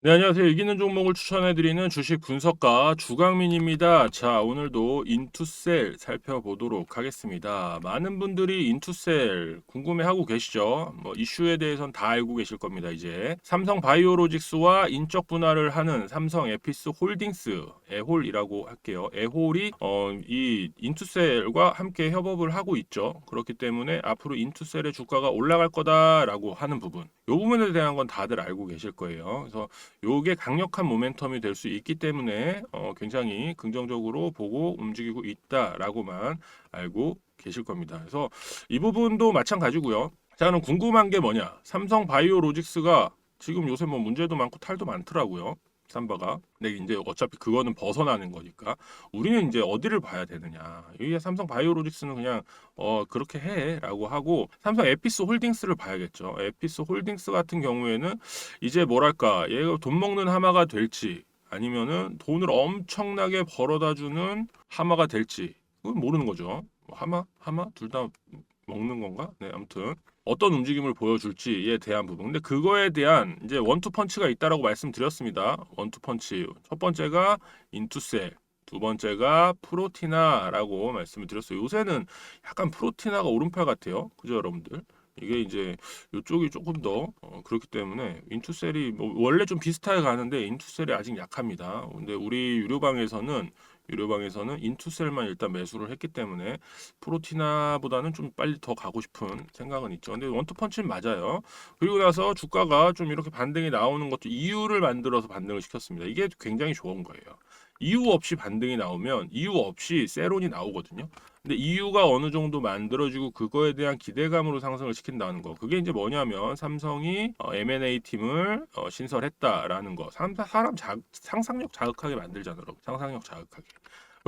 네, 안녕하세요. 이기는 종목을 추천해드리는 주식 분석가 주강민입니다. 자, 오늘도 인투셀 살펴보도록 하겠습니다. 많은 분들이 인투셀 궁금해하고 계시죠? 뭐 이슈에 대해서는 다 알고 계실 겁니다. 이제 삼성 바이오로직스와 인적 분할을 하는 삼성 에피스 홀딩스 에홀이라고 할게요. 에홀이 어, 이 인투셀과 함께 협업을 하고 있죠. 그렇기 때문에 앞으로 인투셀의 주가가 올라갈 거다라고 하는 부분. 이 부분에 대한 건 다들 알고 계실 거예요. 그래서 요게 강력한 모멘텀이 될 수 있기 때문에 어, 굉장히 긍정적으로 보고 움직이고 있다라고만 알고 계실 겁니다. 그래서 이 부분도 마찬가지고요. 자, 그럼 궁금한 게 뭐냐? 삼성 바이오로직스가 지금 요새 뭐 문제도 많고 탈도 많더라고요. 삼바가. 근데 이제 어차피 그거는 벗어나는 거니까 우리는 이제 어디를 봐야 되느냐. 이게 삼성 바이오로직스는 그냥 어 그렇게 해라고 하고 삼성 에피스 홀딩스를 봐야겠죠. 에피스 홀딩스 같은 경우에는 이제 뭐랄까 얘가 돈 먹는 하마가 될지 아니면은 돈을 엄청나게 벌어다 주는 하마가 될지 그건 모르는 거죠. 뭐 하마 하마 둘 다 먹는 건가? 네 아무튼 어떤 움직임을 보여줄지에 대한 부분. 근데 그거에 대한 이제 원투 펀치가 있다라고 말씀드렸습니다. 원투 펀치. 첫 번째가 인투셀. 두 번째가 프로티나라고 말씀을 드렸어요. 요새는 약간 프로티나가 오른팔 같아요. 그죠, 여러분들? 이게 이제 이쪽이 조금 더 어, 그렇기 때문에 인투셀이 뭐 원래 좀 비슷하게 가는데 인투셀이 아직 약합니다. 근데 우리 유료방에서는 유료방에서는 인투셀만 일단 매수를 했기 때문에 프로티나보다는 좀 빨리 더 가고 싶은 생각은 있죠. 근데 원투펀치는 맞아요. 그리고 나서 주가가 좀 이렇게 반등이 나오는 것도 이유를 만들어서 반등을 시켰습니다. 이게 굉장히 좋은 거예요. 이유 없이 반등이 나오면 이유 없이 세론이 나오거든요. 근데 이유가 어느 정도 만들어지고 그거에 대한 기대감으로 상승을 시킨다는 거. 그게 이제 뭐냐면 삼성이 어, M&A 팀을 어, 신설했다라는 거. 사람, 자, 상상력 자극하게 만들잖아요. 상상력 자극하게.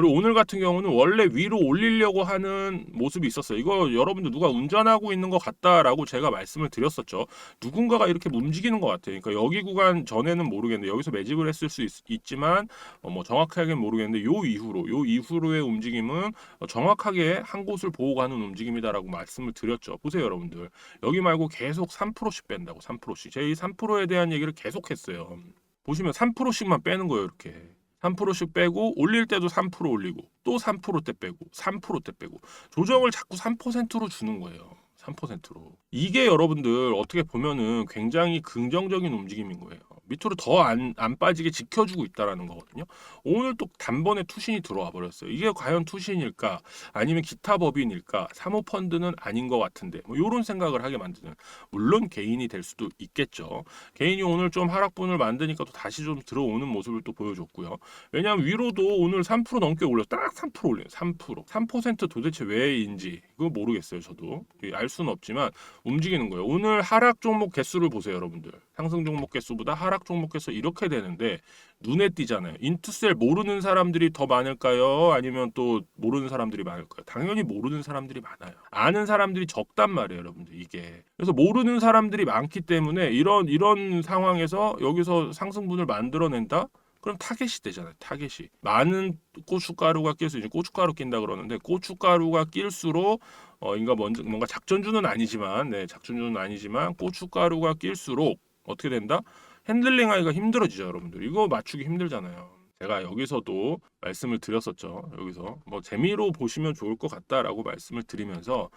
그리고 오늘 같은 경우는 원래 위로 올리려고 하는 모습이 있었어요. 이거 여러분들 누가 운전하고 있는 것 같다라고 제가 말씀을 드렸었죠. 누군가가 이렇게 움직이는 것 같아요. 그러니까 여기 구간 전에는 모르겠는데 여기서 매집을 했을 수 있, 지만 어, 뭐 정확하게는 모르겠는데 요 이후로 요 이후로의 움직임은 어, 정확하게 한 곳을 보고 가는 움직임이다라고 말씀을 드렸죠. 보세요, 여러분들. 여기 말고 계속 3%씩 뺀다고 3%씩. 제가 이 3%에 대한 얘기를 계속했어요. 보시면 3%씩만 빼는 거예요, 이렇게. 3%씩 빼고 올릴 때도 3% 올리고 또 3%대 빼고 3%대 빼고 조정을 자꾸 3%로 주는 거예요. 3%로. 이게 여러분들 어떻게 보면은 굉장히 긍정적인 움직임인 거예요. 밑으로 더 안 안 빠지게 지켜주고 있다라는 거거든요. 오늘 또 단번에 투신이 들어와 버렸어요. 이게 과연 투신일까? 아니면 기타 법인일까? 사모 펀드는 아닌 것 같은데 뭐 이런 생각을 하게 만드는 물론 개인이 될 수도 있겠죠. 개인이 오늘 좀 하락분을 만드니까 또 다시 좀 들어오는 모습을 또 보여줬고요. 왜냐하면 위로도 오늘 3% 넘게 올려 딱3% 올려요. 3% 3% 도대체 왜인지 그거 모르겠어요. 저도 알 수는 없지만 움직이는 거예요. 오늘 하락 종목 개수를 보세요, 여러분들. 상승 종목 개수보다 하락 종목 개수 이렇게 되는데 눈에 띄잖아요. 인투셀 모르는 사람들이 더 많을까요? 아니면 또 모르는 사람들이 많을까요? 당연히 모르는 사람들이 많아요. 아는 사람들이 적단 말이에요, 여러분들. 이게. 그래서 모르는 사람들이 많기 때문에 이런 이런 상황에서 여기서 상승분을 만들어낸다? 그럼 타겟이 되잖아요. 타겟이 많은 고춧가루가 낄 수 있는 고춧가루 낀다 그러는데 고춧가루가 낄수록 어 인가 뭔가 작전주는 아니지만 네 작전주는 아니지만 고춧가루가 낄수록 어떻게 된다? 핸들링하기가 힘들어지죠, 여러분들. 이거 맞추기 힘들잖아요. 제가 여기서도 말씀을 드렸었죠. 여기서 뭐 재미로 보시면 좋을 것 같다라고 말씀을 드리면서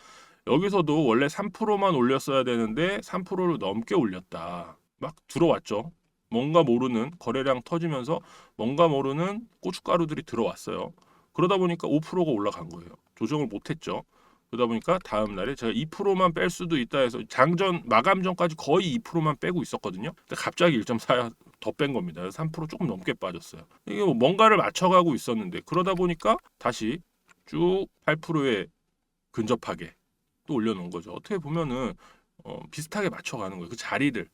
여기서도 원래 3%만 올렸어야 되는데 3%를 넘게 올렸다. 막 들어왔죠. 뭔가 모르는 거래량 터지면서 뭔가 모르는 고춧가루들이 들어왔어요. 그러다 보니까 5%가 올라간 거예요. 조정을 못했죠. 그러다 보니까 다음 날에 제가 2%만 뺄 수도 있다 해서 장전 마감 전까지 거의 2%만 빼고 있었거든요. 근데 갑자기 1.4 더 뺀 겁니다. 3% 조금 넘게 빠졌어요. 이게 뭐 뭔가를 맞춰가고 있었는데 그러다 보니까 다시 쭉 8%에 근접하게 또 올려놓은 거죠. 어떻게 보면은 어, 비슷하게 맞춰가는 거예요. 그 자리를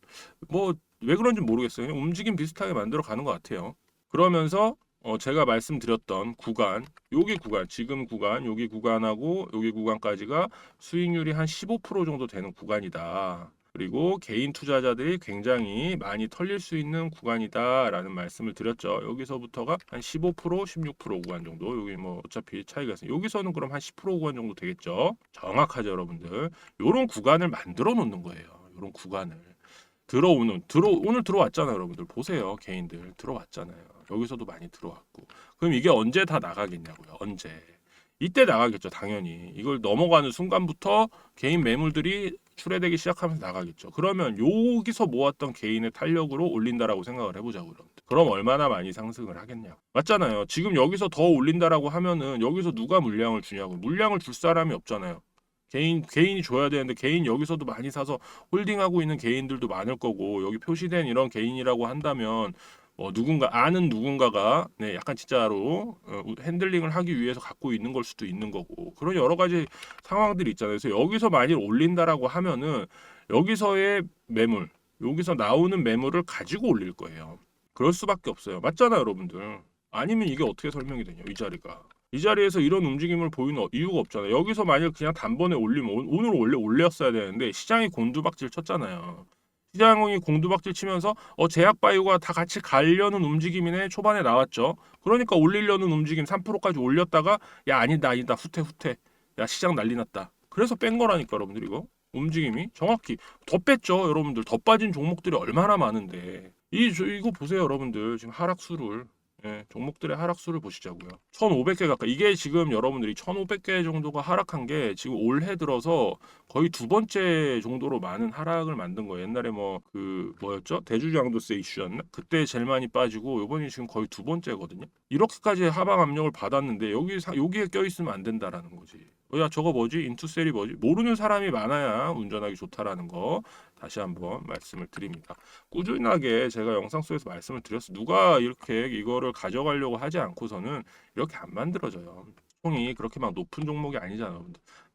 뭐 왜 그런지 모르겠어요. 움직임 비슷하게 만들어 가는 것 같아요. 그러면서 어, 제가 말씀드렸던 구간, 여기 구간, 지금 구간, 여기 구간하고 여기 구간까지가 수익률이 한 15% 정도 되는 구간이다. 그리고 개인 투자자들이 굉장히 많이 털릴 수 있는 구간이다라는 말씀을 드렸죠. 여기서부터가 한 15%, 16% 구간 정도. 여기 뭐 어차피 차이가 있어요. 여기서는 그럼 한 10% 구간 정도 되겠죠. 정확하죠, 여러분들. 이런 구간을 만들어 놓는 거예요. 이런 구간을. 들어오는 들어 오늘 들어왔잖아요, 여러분들 보세요, 개인들 들어왔잖아요. 여기서도 많이 들어왔고 그럼 이게 언제 다 나가겠냐고요? 언제? 이때 나가겠죠, 당연히. 이걸 넘어가는 순간부터 개인 매물들이 출회되기 시작하면서 나가겠죠. 그러면 여기서 모았던 개인의 탄력으로 올린다라고 생각을 해보자고 여러분들. 그럼 얼마나 많이 상승을 하겠냐? 맞잖아요. 지금 여기서 더 올린다라고 하면은 여기서 누가 물량을 주냐고. 물량을 줄 사람이 없잖아요. 개인 개인이 줘야 되는데 개인 여기서도 많이 사서 홀딩하고 있는 개인들도 많을 거고 여기 표시된 이런 개인이라고 한다면 뭐 누군가 아는 누군가가 네 약간 진짜로 어, 핸들링을 하기 위해서 갖고 있는 걸 수도 있는 거고 그런 여러 가지 상황들이 있잖아요. 그래서 여기서 많이 올린다라고 하면은 여기서의 매물 여기서 나오는 매물을 가지고 올릴 거예요. 그럴 수밖에 없어요. 맞잖아요, 여러분들. 아니면 이게 어떻게 설명이 되냐 이 자리가. 이 자리에서 이런 움직임을 보이는 이유가 없잖아요. 여기서 만약 그냥 단번에 올리면 오- 오늘 원래 올렸어야 되는데 시장이 곤두박질 쳤잖아요. 시장이 공두박질 치면서 어 제약 바이오가 다 같이 가려는 움직임이네 초반에 나왔죠. 그러니까 올리려는 움직임 3%까지 올렸다가 야 아니다 아니다 후퇴 후퇴. 야 시장 난리 났다. 그래서 뺀 거라니까 여러분들 이거. 움직임이 정확히 더 뺐죠 여러분들. 더 빠진 종목들이 얼마나 많은데. 이 저- 이거 보세요 여러분들. 지금 하락수를 예, 종목들의 하락수를 보시자고요. 1,500개 가까이. 이게 지금 여러분들이 1,500개 정도가 하락한 게 지금 올해 들어서 거의 두 번째 정도로 많은 하락을 만든 거예요. 옛날에 뭐 그 뭐였죠? 대주장도세 이슈였나? 그때 제일 많이 빠지고 요번이 지금 거의 두 번째거든요. 이렇게까지 하방 압력을 받았는데 여기 사, 여기에 껴 있으면 안 된다라는 거지. 어, 야 저거 뭐지? 인투셀이 뭐지? 모르는 사람이 많아야 운전하기 좋다라는 거 다시 한번 말씀을 드립니다. 꾸준하게 제가 영상 속에서 말씀을 드렸어. 누가 이렇게 이거를 가져가려고 하지 않고서는 이렇게 안 만들어져요. 총이 그렇게 막 높은 종목이 아니잖아요.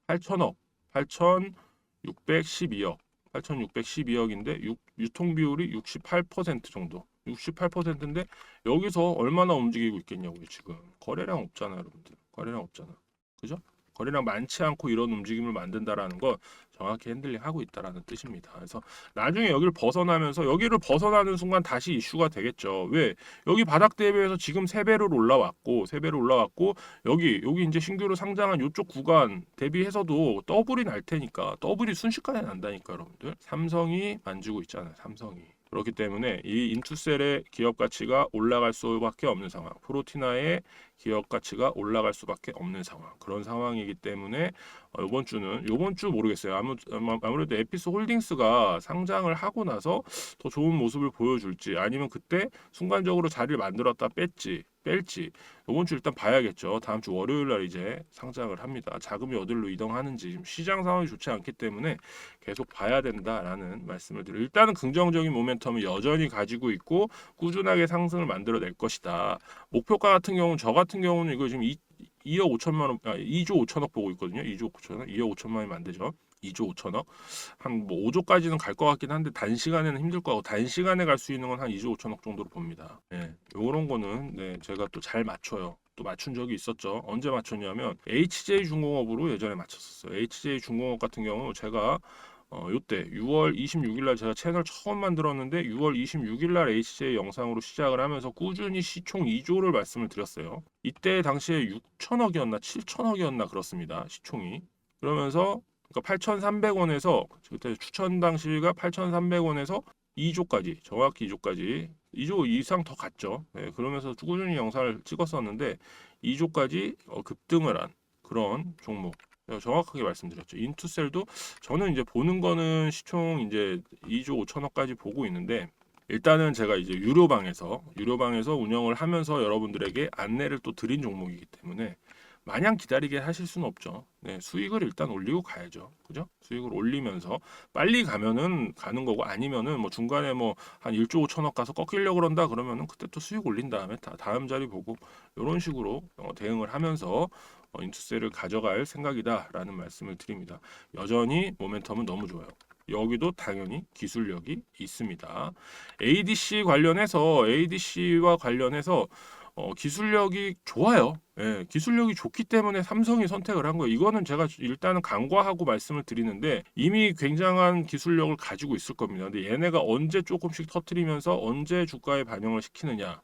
8천억, 8,612억, 8,612억인데 유통 비율이 68% 정도. 68%인데 여기서 얼마나 움직이고 있겠냐고요, 지금. 거래량 없잖아요, 여러분들. 거래량 없잖아. 그죠? 거래량 많지 않고 이런 움직임을 만든다라는 건 정확히 핸들링 하고 있다라는 뜻입니다. 그래서 나중에 여기를 벗어나면서 여기를 벗어나는 순간 다시 이슈가 되겠죠. 왜? 여기 바닥 대비해서 지금 세 배로 올라왔고 세 배로 올라왔고 여기 여기 이제 신규로 상장한 이쪽 구간 대비해서도 더블이 날 테니까 더블이 순식간에 난다니까 여러분들. 삼성이 만지고 있잖아요. 삼성이. 그렇기 때문에 이 인투셀의 기업 가치가 올라갈 수밖에 없는 상황. 프로티나의 기업 가치가 올라갈 수밖에 없는 상황. 그런 상황이기 때문에 어, 이번 주는 이번 주 모르겠어요. 아무 아무- 아무래도 에피스 홀딩스가 상장을 하고 나서 더 좋은 모습을 보여줄지 아니면 그때 순간적으로 자리를 만들었다 뺐지 뺄지 이번 주 일단 봐야겠죠. 다음 주 월요일 날 이제 상장을 합니다. 자금이 어디로 이동하는지 시장 상황이 좋지 않기 때문에 계속 봐야 된다라는 말씀을 드려요. 일단은 긍정적인 모멘텀을 여전히 가지고 있고 꾸준하게 상승을 만들어낼 것이다. 목표가 같은 경우는 저 같은 경우는 이거 지금 2, 2억 5천만 원, 아, 2조 5천억 보고 있거든요. 2조 5천억, 2억 5천만 원이 안 되죠. 2조 5천억 한 뭐 5조까지는 갈 것 같긴 한데 단시간에는 힘들 거고 단시간에 갈 수 있는 건 한 2조 5천억 정도로 봅니다. 예. 요런 거는 네, 제가 또 잘 맞춰요. 또 맞춘 적이 있었죠. 언제 맞췄냐면 HJ 중공업으로 예전에 맞췄었어요. HJ 중공업 같은 경우 제가 어, 요때 6월 26일 날 제가 채널 처음 만들었는데 6월 26일 날 HJ 영상으로 시작을 하면서 꾸준히 시총 2조를 말씀을 드렸어요. 이때 당시에 6천억이었나 7천억이었나 그렇습니다. 시총이. 그러면서 그러니까 8,300원에서 그때 추천 당시가 8,300원에서 2조까지 정확히 2조까지 2조 이상 더 갔죠. 네, 그러면서 꾸준히 영상을 찍었었는데 2조까지 어, 급등을 한 그런 종목. 정확하게 말씀드렸죠. 인투셀도 저는 이제 보는 거는 시총 이제 2조 5천억까지 보고 있는데 일단은 제가 이제 유료방에서 유료방에서 운영을 하면서 여러분들에게 안내를 또 드린 종목이기 때문에 마냥 기다리게 하실 수는 없죠. 네, 수익을 일단 올리고 가야죠. 그죠? 수익을 올리면서 빨리 가면은 가는 거고 아니면은 뭐 중간에 뭐 한 1조 5천억 가서 꺾이려고 그런다 그러면은 그때 또 수익 올린 다음에 다 다음 자리 보고 이런 식으로 어, 대응을 하면서 어, 인투세를 가져갈 생각이다라는 말씀을 드립니다. 여전히 모멘텀은 너무 좋아요. 여기도 당연히 기술력이 있습니다. ADC 관련해서 ADC와 관련해서 어, 기술력이 좋아요. 예, 기술력이 좋기 때문에 삼성이 선택을 한 거예요. 이거는 제가 일단은 간과하고 말씀을 드리는데 이미 굉장한 기술력을 가지고 있을 겁니다. 근데 얘네가 언제 조금씩 터트리면서 언제 주가에 반영을 시키느냐에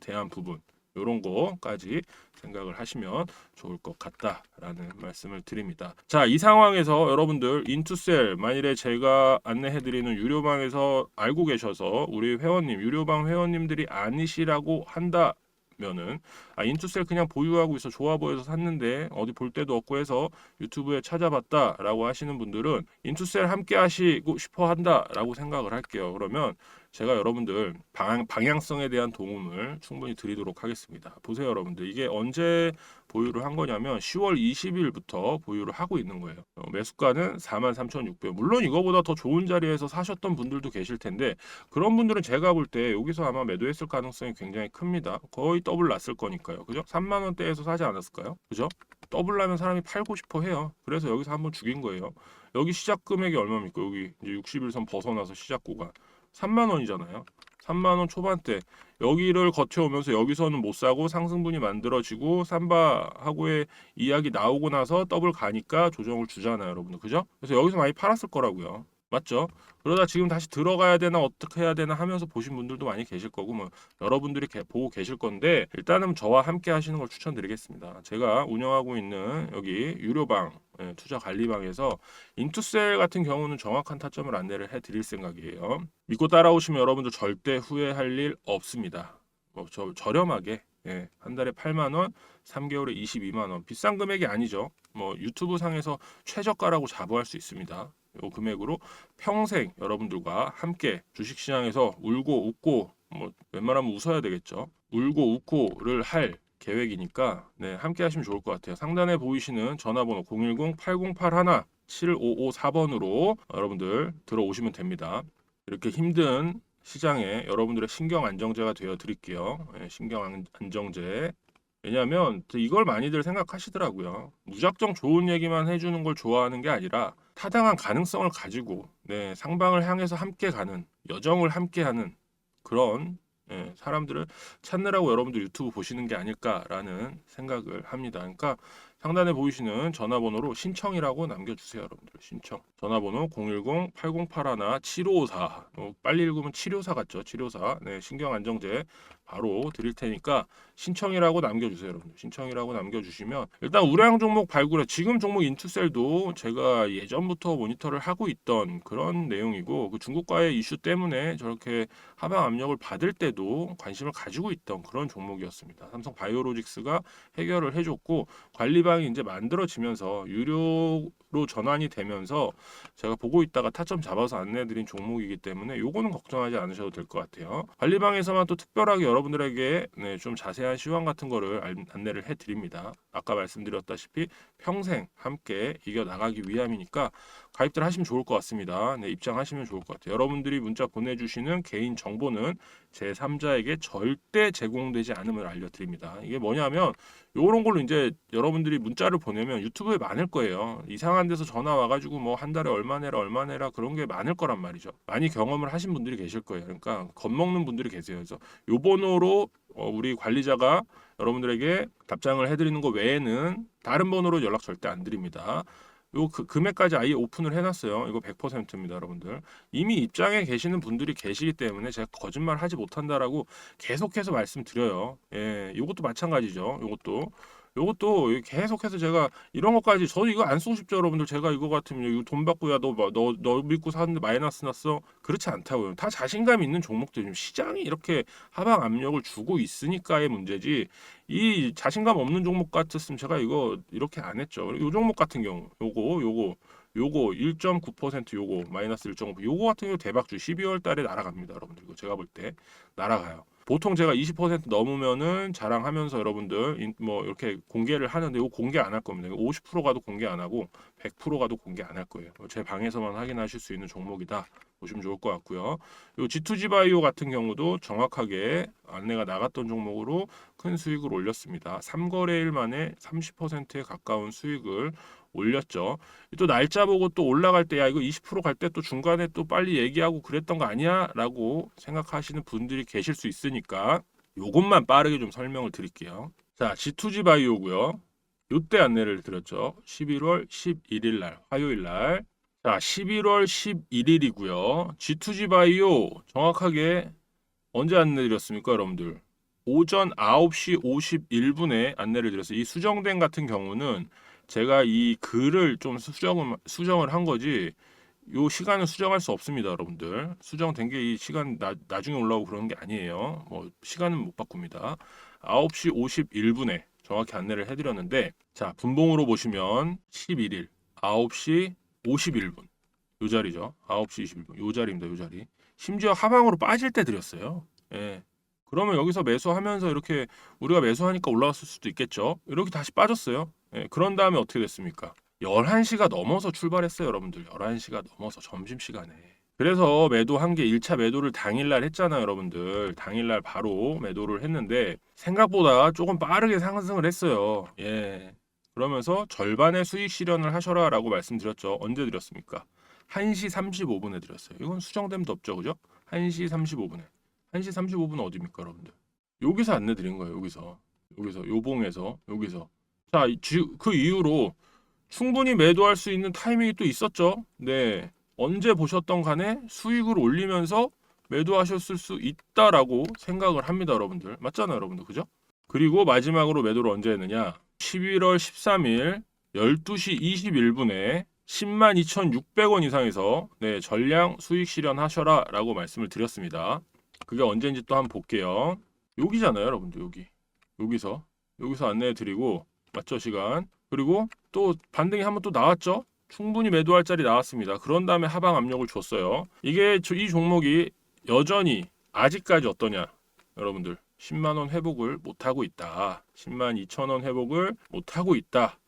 대한 부분. 이런 거까지 생각을 하시면 좋을 것 같다라는 말씀을 드립니다. 자, 이 상황에서 여러분들 인투셀 만일에 제가 안내해 드리는 유료방에서 알고 계셔서 우리 회원님 유료방 회원님들이 아니시라고 한다. 면은 아 인투셀 그냥 보유하고 있어 좋아 보여서 샀는데 어디 볼 데도 없고 해서 유튜브에 찾아봤다라고 하시는 분들은 인투셀 함께 하시고 싶어 한다라고 생각을 할게요. 그러면 제가 여러분들 방향, 방향성에 대한 도움을 충분히 드리도록 하겠습니다. 보세요, 여러분들. 이게 언제 보유를 한 거냐면 10월 20일부터 보유를 하고 있는 거예요. 어, 매수가는 43,600. 물론 이거보다 더 좋은 자리에서 사셨던 분들도 계실 텐데 그런 분들은 제가 볼 때 여기서 아마 매도했을 가능성이 굉장히 큽니다. 거의 더블 났을 거니까요. 그죠? 3만 원대에서 사지 않았을까요? 그죠? 더블 나면 사람이 팔고 싶어 해요. 그래서 여기서 한번 죽인 거예요. 여기 시작 금액이 얼마입니까? 여기 이제 60일선 벗어나서 시작 구간 3만 원이잖아요. 3만 원 초반대 여기를 거쳐오면서 여기서는 못 사고 상승분이 만들어지고 삼바하고의 이야기 나오고 나서 더블 가니까 조정을 주잖아요, 여러분들. 그죠? 그래서 여기서 많이 팔았을 거라고요. 맞죠? 그러다 지금 다시 들어가야 되나 어떻게 해야 되나 하면서 보신 분들도 많이 계실 거고 뭐 여러분들이 개- 보고 계실 건데 일단은 저와 함께 하시는 걸 추천드리겠습니다. 제가 운영하고 있는 여기 유료방 예, 투자 관리방에서 인투셀 같은 경우는 정확한 타점을 안내를 해드릴 생각이에요. 믿고 따라오시면 여러분들 절대 후회할 일 없습니다. 뭐 저, 저렴하게 예, 한 달에 8만 원, 3개월에 22만 원 비싼 금액이 아니죠. 뭐 유튜브 상에서 최저가라고 자부할 수 있습니다. 요 금액으로 평생 여러분들과 함께 주식시장에서 울고 웃고 뭐 웬만하면 웃어야 되겠죠. 울고 웃고를 할 계획이니까 네, 함께 하시면 좋을 것 같아요. 상단에 보이시는 전화번호 010-8081-7554번으로 여러분들 들어오시면 됩니다. 이렇게 힘든 시장에 여러분들의 신경 안정제가 되어 드릴게요. 네, 신경 안- 안정제. 왜냐하면 이걸 많이들 생각하시더라고요. 무작정 좋은 얘기만 해주는 걸 좋아하는 게 아니라 타당한 가능성을 가지고 네, 상방을 향해서 함께 가는 여정을 함께 하는 그런 예, 사람들을 찾느라고 여러분들 유튜브 보시는 게 아닐까라는 생각을 합니다. 그러니까 상단에 보이시는 전화번호로 신청이라고 남겨주세요, 여러분들. 신청. 전화번호 010-8081-7554. 어, 빨리 읽으면 치료사 같죠? 치료사. 네, 신경안정제 바로 드릴 테니까 신청이라고 남겨주세요, 여러분들. 신청이라고 남겨주시면 일단 우량 종목 발굴해. 지금 종목 인투셀도 제가 예전부터 모니터를 하고 있던 그런 내용이고 그 중국과의 이슈 때문에 저렇게 하방 압력을 받을 때도 관심을 가지고 있던 그런 종목이었습니다. 삼성 바이오로직스가 해결을 해줬고 관리 방이 이제 만들어지면서 유료로 전환이 되면서 제가 보고 있다가 타점 잡아서 안내해드린 종목이기 때문에 요거는 걱정하지 않으셔도 될 것 같아요. 관리방에서만 또 특별하게 여러분들에게 네, 좀 자세한 시황 같은 거를 알- 안내를 해드립니다. 아까 말씀드렸다시피 평생 함께 이겨 나가기 위함이니까 가입들 하시면 좋을 것 같습니다. 네, 입장하시면 좋을 것 같아요. 여러분들이 문자 보내주시는 개인 정보는 제 3자에게 절대 제공되지 않음을 알려드립니다. 이게 뭐냐면 요런 걸로 이제 여러분들이 문자를 보내면 유튜브에 많을 거예요. 이상한 데서 전화 와가지고 뭐 한 달에 얼마 내라 얼마 내라 그런 게 많을 거란 말이죠. 많이 경험을 하신 분들이 계실 거예요. 그러니까 겁먹는 분들이 계세요. 그래서 요 번호로 어, 우리 관리자가 여러분들에게 답장을 해드리는 거 외에는 다른 번호로 연락 절대 안 드립니다. 요 그, 금액까지 아예 오픈을 해놨어요. 이거 100%입니다, 여러분들. 이미 입장에 계시는 분들이 계시기 때문에 제가 거짓말 하지 못한다라고 계속해서 말씀드려요. 예, 이것도 마찬가지죠. 이것도. 요것도 계속해서 제가 이런 것까지 저도 이거 안 쓰고 싶죠 여러분들. 제가 이거 같으면 이거 돈 받고 야너너 너 너 믿고 샀는데 마이너스 났어? 그렇지 않다고요. 다 자신감 있는 종목들. 시장이 이렇게 하방 압력을 주고 있으니까의 문제지. 이 자신감 없는 종목 같았으면 제가 이거 이렇게 안 했죠. 요 종목 같은 경우 요거 요거 요거 1.9% 요거 마이너스 1.5 요거 같은 경우 대박주 12월 달에 날아갑니다 여러분들. 이거 제가 볼 때 날아가요 보통 제가 20% 넘으면은 자랑하면서 여러분들 인- 뭐 이렇게 공개를 하는데 이거 공개 안 할 겁니다. 50% 가도 공개 안 하고 100% 가도 공개 안 할 거예요. 제 방에서만 확인하실 수 있는 종목이다. 보시면 좋을 것 같고요. 요 G2G 바이오 같은 경우도 정확하게 안내가 나갔던 종목으로 큰 수익을 올렸습니다. 3거래일 만에 30%에 가까운 수익을 올렸죠. 또 날짜 보고 또 올라갈 때 야 이거 20%갈 때 또 중간에 또 빨리 얘기하고 그랬던 거 아니야라고 생각하시는 분들이 계실 수 있으니까 요것만 빠르게 좀 설명을 드릴게요. 자, G2G 바이오고요. 요때 안내를 드렸죠. 11월 11일 날 화요일 날. 자, 11월 11일이고요. G2G 바이오 정확하게 언제 안내 드렸습니까, 여러분들? 오전 9시 51분에 안내를 드렸어요. 이 수정된 같은 경우는 제가 이 글을 좀 수정을 수정을 한 거지 요 시간은 수정할 수 없습니다, 여러분들. 수정된 게 이 시간 나, 나중에 올라오고 그러는 게 아니에요. 뭐 시간은 못 바꿉니다. 9시 51분에 정확히 안내를 해드렸는데 자 분봉으로 보시면 11일 9시 51분 요 자리죠. 9시 21분 요 자리입니다. 요 자리. 심지어 하방으로 빠질 때 드렸어요. 예. 그러면 여기서 매수하면서 이렇게 우리가 매수하니까 올라왔을 수도 있겠죠. 이렇게 다시 빠졌어요. 예. 그런 다음에 어떻게 됐습니까? 11시가 넘어서 출발했어요, 여러분들. 11시가 넘어서 점심시간에. 그래서 매도 한 게 1차 매도를 당일날 했잖아요, 여러분들. 당일날 바로 매도를 했는데 생각보다 조금 빠르게 상승을 했어요. 예. 그러면서 절반의 수익 실현을 하셔라라고 말씀드렸죠. 언제 드렸습니까? 1시 35분에 드렸어요. 이건 수정됨도 없죠, 그죠? 1시 35분에. 1시 35분 어디입니까, 여러분들? 여기서 안내 드린 거예요, 여기서. 여기서 요봉에서 여기서. 자, 그 이후로 충분히 매도할 수 있는 타이밍이 또 있었죠. 네. 언제 보셨던 간에 수익을 올리면서 매도하셨을 수 있다라고 생각을 합니다, 여러분들. 맞잖아요, 여러분들. 그죠? 그리고 마지막으로 매도를 언제 했느냐? 11월 13일 12시 21분에 10만 2,600원 이상에서 네, 전량 수익 실현하셔라 라고 말씀을 드렸습니다. 그게 언제인지 또 한번 볼게요. 여기잖아요, 여러분들. 여기. 여기서 여기서 안내해 드리고 맞죠, 시간. 그리고 또 반등이 한번 또 나왔죠. 충분히 매도할 자리 나왔습니다. 그런 다음에 하방 압력을 줬어요. 이게 저- 이 종목이 여전히 아직까지 어떠냐, 여러분들 10만 원 회복을 못 하고 있다. 10만 2천 원 회복을 못 하고 있다.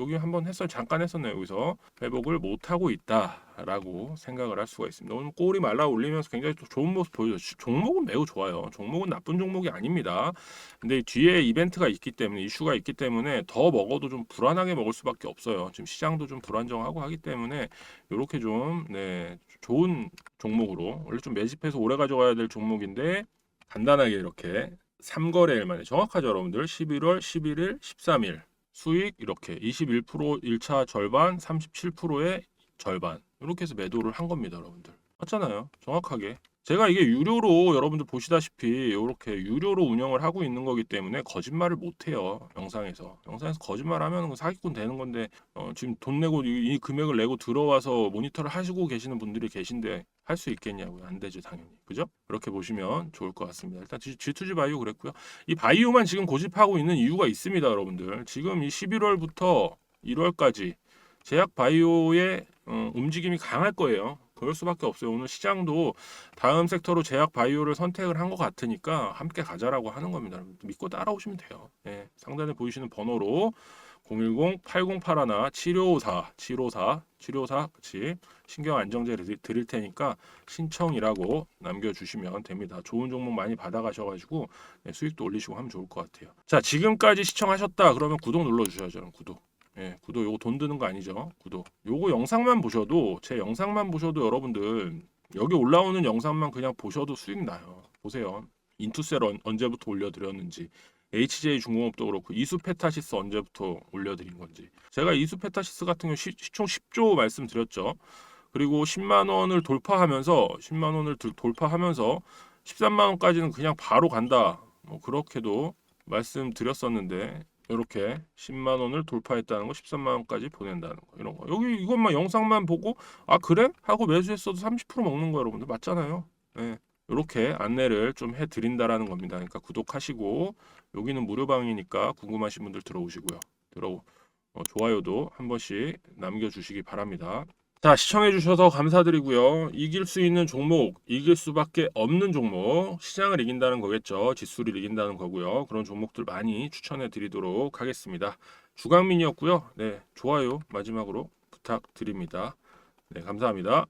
여기 한번 했어 잠깐 했었네요. 여기서 회복을 못 하고 있다라고 생각을 할 수가 있습니다. 오늘 꼬리 말라 올리면서 굉장히 또 좋은 모습 보여줘. 종목은 매우 좋아요. 종목은 나쁜 종목이 아닙니다. 근데 뒤에 이벤트가 있기 때문에 이슈가 있기 때문에 더 먹어도 좀 불안하게 먹을 수밖에 없어요. 지금 시장도 좀 불안정하고 하기 때문에 이렇게 좀 네, 좋은 종목으로 원래 좀 매집해서 오래 가져가야 될 종목인데 간단하게 이렇게 3거래일 만에 정확하죠, 여러분들. 11월 11일, 13일 수익 이렇게 21% 1차 절반, 37%의 절반 이렇게 해서 매도를 한 겁니다, 여러분들. 맞잖아요. 정확하게. 제가 이게 유료로 여러분들 보시다시피 이렇게 유료로 운영을 하고 있는 거기 때문에 거짓말을 못 해요. 영상에서. 영상에서 거짓말하면 그 사기꾼 되는 건데 어, 지금 돈 내고 이, 이 금액을 내고 들어와서 모니터를 하시고 계시는 분들이 계신데 할 수 있겠냐고요. 안 되죠, 당연히. 그죠? 그렇게 보시면 좋을 것 같습니다. 일단 G, G2G 바이오 그랬고요. 이 바이오만 지금 고집하고 있는 이유가 있습니다, 여러분들. 지금 이 11월부터 1월까지 제약 바이오의 어, 움직임이 강할 거예요. 그럴 수밖에 없어요. 오늘 시장도 다음 섹터로 제약 바이오를 선택을 한 것 같으니까 함께 가자라고 하는 겁니다. 믿고 따라오시면 돼요. 예, 상단에 보이시는 번호로 010-8081 754 754 754 그치 신경 안정제를 드릴- 테니까 신청이라고 남겨주시면 됩니다. 좋은 종목 많이 받아가셔가지고 네, 수익도 올리시고 하면 좋을 것 같아요. 자 지금까지 시청하셨다 그러면 구독 눌러주셔야죠. 구독. 예, 구독 요거 돈 드는 거 아니죠? 구독. 요거 영상만 보셔도 제 영상만 보셔도 여러분들 여기 올라오는 영상만 그냥 보셔도 수익 나요. 보세요. 인투셀 언, 언제부터 올려드렸는지 HJ 중공업도 그렇고 이수페타시스 언제부터 올려드린 건지 제가 이수페타시스 같은 경우 시, 시총 10조 말씀드렸죠. 그리고 10만 원을 돌파하면서 10만 원을 들- 돌파하면서 13만 원까지는 그냥 바로 간다. 뭐 그렇게도 말씀드렸었는데 이렇게 10만 원을 돌파했다는 거 13만 원까지 보낸다는 거 이런 거 여기 이것만 영상만 보고 아 그래 하고 매수했어도 30% 먹는 거 여러분들 맞잖아요. 예. 이렇게 안내를 좀 해드린다라는 겁니다. 그러니까 구독하시고 여기는 무료 방이니까 궁금하신 분들 들어오시고요. 들어 어, 좋아요도 한 번씩 남겨주시기 바랍니다. 자 시청해주셔서 감사드리고요. 이길 수 있는 종목, 이길 수밖에 없는 종목, 시장을 이긴다는 거겠죠. 지수를 이긴다는 거고요. 그런 종목들 많이 추천해 드리도록 하겠습니다. 주강민이었고요. 네 좋아요 마지막으로 부탁드립니다. 네 감사합니다.